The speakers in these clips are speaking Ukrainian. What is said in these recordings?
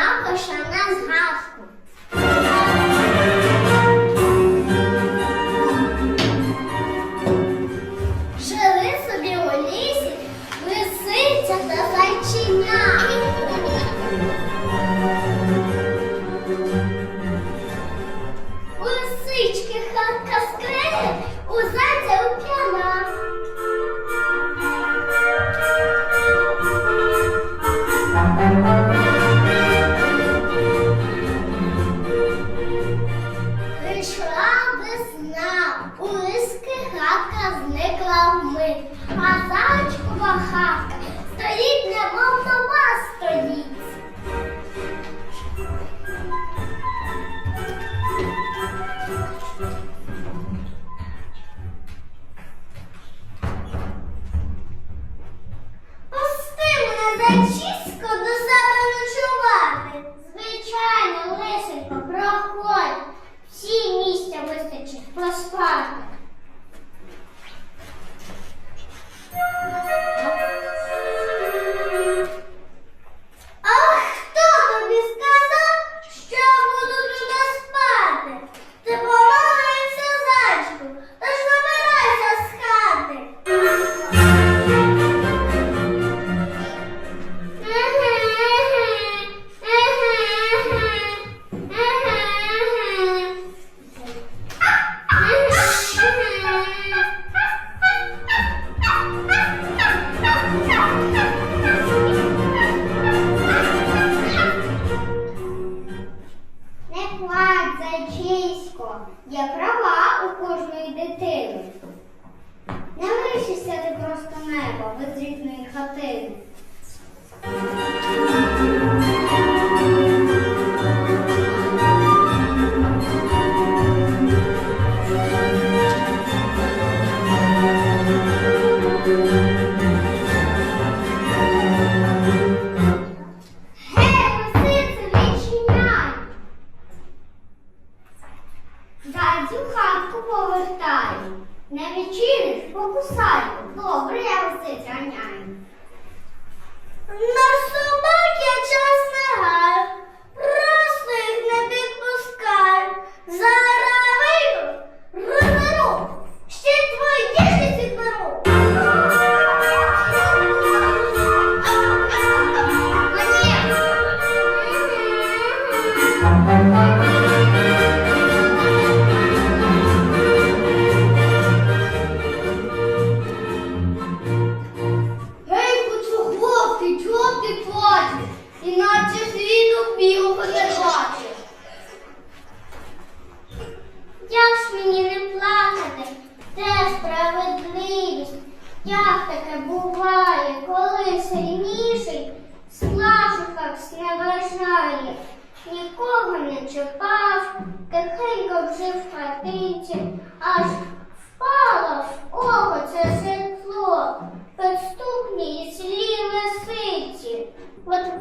також вона згасла. Прийшла весна, у лиски хатка зникла вмить, а зайчкова хатка. дитину. Не мишися ти просто небо, без рідної хатини. Як таке буває, коли сильніший сплачуках не бажає, нікого не чіпав, тихенько вже в хатинці, аж впало в око це житло, підступні і слі лисиці. От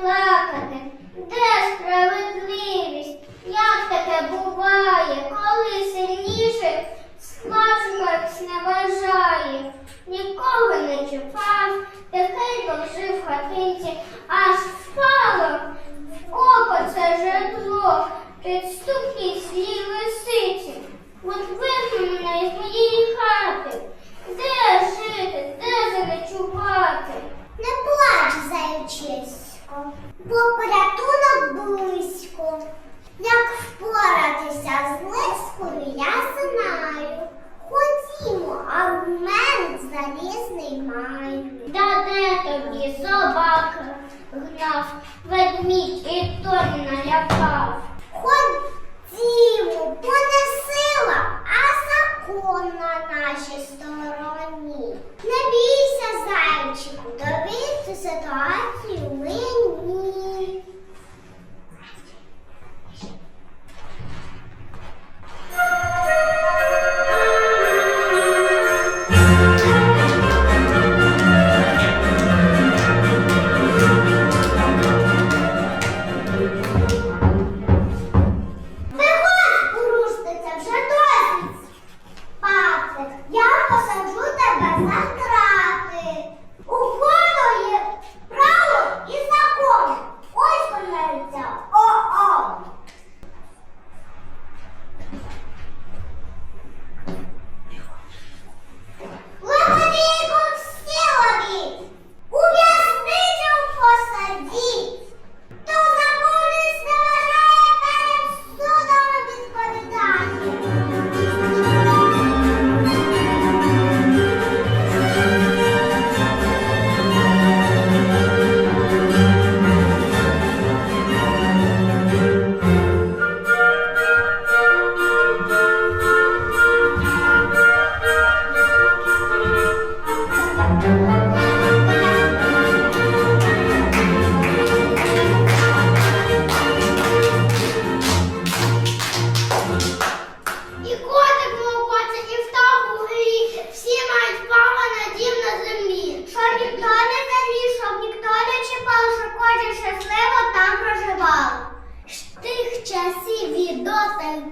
плакати. Де справедливість? Як таке буває, коли сильніше слабших не бажає? Нікого не чіпав, тихенько жив в хатинці, аж впало в око це житло під стукні слі лисиці. От вихне мене із моєї хати. Де жити, де заночувати? Не плач, заючись важко, бо порятунок близько. Як впоратися з лискою, я знаю. Ходімо, а в мене залізний маю. Та де тобі собака гнав, ведмідь і той налякав. Ходімо, бо не сила, а закон на нашій стороні. Не бійся, зайчику, довірся ситуацію ми.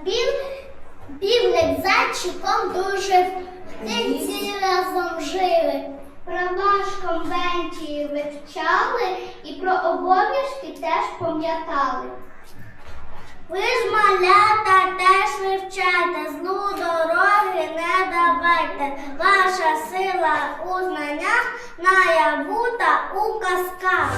пів, півник зайчиком дужив, птиці разом жили, про наш конвенції вивчали і про обов'язки теж пам'ятали. Ви ж малята теж вивчайте, злу дороги не давайте. Ваша сила у знаннях наяву та у казках.